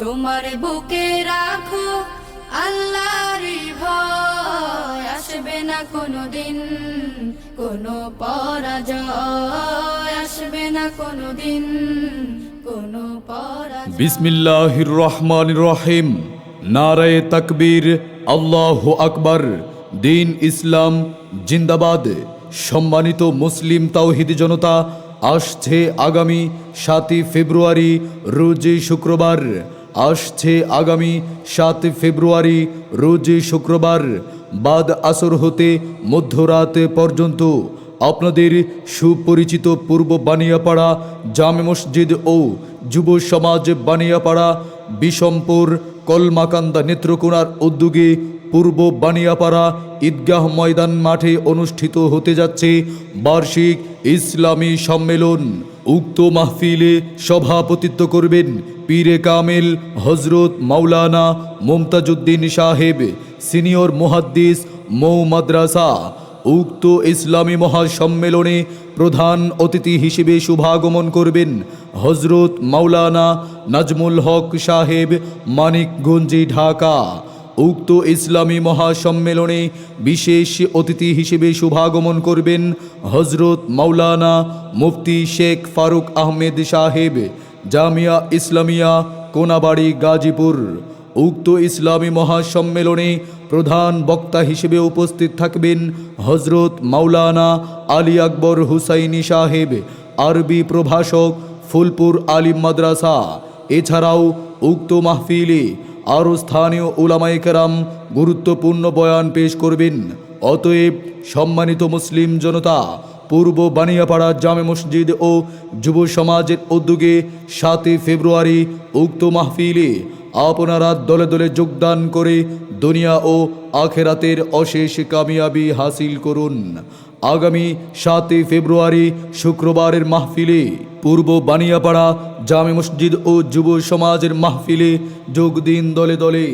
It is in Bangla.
তোমার বুকে রাখো আল্লাহর ভয়। আসবে না কোনো দিন কোনো পরাজয়। আসবে না কোনো দিন কোনো পরাজয়। বিসমিল্লাহির রহমান রহিম নারায়ে তাকবীর, আল্লাহ আকবার। দিন ইসলাম, জিন্দাবাদ। সম্মানিত মুসলিম তাওহিদ জনতা, আসছে আগামী সাতই ফেব্রুয়ারি রোজ শুক্রবার। আসছে আগামী সাত ফেব্রুয়ারি রোজ শুক্রবার, বাদ আসর হতে মধ্যরাত পর্যন্ত। আপনাদের সুপরিচিত পূর্ব বানিয়াপাড়া জামে মসজিদ ও যুব সমাজ বানিয়াপাড়া বিষমপুর কলমাকান্দা নেত্রকোনার উদ্যোগে পূর্ব বানিয়াপাড়া ঈদগাহ ময়দান মাঠে অনুষ্ঠিত হতে যাচ্ছে বার্ষিক ইসলামী সম্মেলন। উক্ত মাহফিলে সভাপতিত্ব করবেন পীরে কামেল হজরত মাওলানা মুমতাজুদ্দিন সাহেব, সিনিয়র মুহাদ্দিস মৌ মাদ্রাসা, উক্ত ইসলামী মহাসম্মেলনে প্রধান অতিথি হিসেবে শুভাগমন করবেন হজরত মাওলানা নাজমুল হক সাহেব, মানিকগঞ্জি, ঢাকা। উক্ত ইসলামী মহাসম্মেলনে বিশেষ অতিথি হিসেবে শুভাগমন করবেন হজরত মাওলানা মুফতি শেখ ফারুক আহমেদ সাহেব জামিয়া ইসলামিয়া, কোনাবাড়ি, গাজীপুর। উক্ত ইসলামী মহাসম্মেলনে প্রধান বক্তা হিসেবে উপস্থিত থাকবেন হজরত মাওলানা আলী আকবর হুসাইনি সাহেব, আরবি প্রভাষক ফুলপুর আলিম মাদ্রাসা। এছাড়াও উক্ত মাহফিলে আরও স্থানীয় উলামায়ে কেরাম গুরুত্বপূর্ণ বয়ান পেশ করবেন। অতএব সম্মানিত মুসলিম জনতা পূর্ব বানিয়াপাড়া জামে মসজিদ ও যুব সমাজের উদ্যোগে সাতই ফেব্রুয়ারি উক্ত মাহফিলে আপনারা দলে দলে যোগদান করে দুনিয়া ও আখেরাতের অশেষ কামিয়াবি হাসিল করুন। আগামী সাতই ফেব্রুয়ারি শুক্রবারের মাহফিলে পূর্ব বানিয়াপাড়া জামে মসজিদ ও যুব সমাজের মাহফিলে যোগ দিন দলে দলে।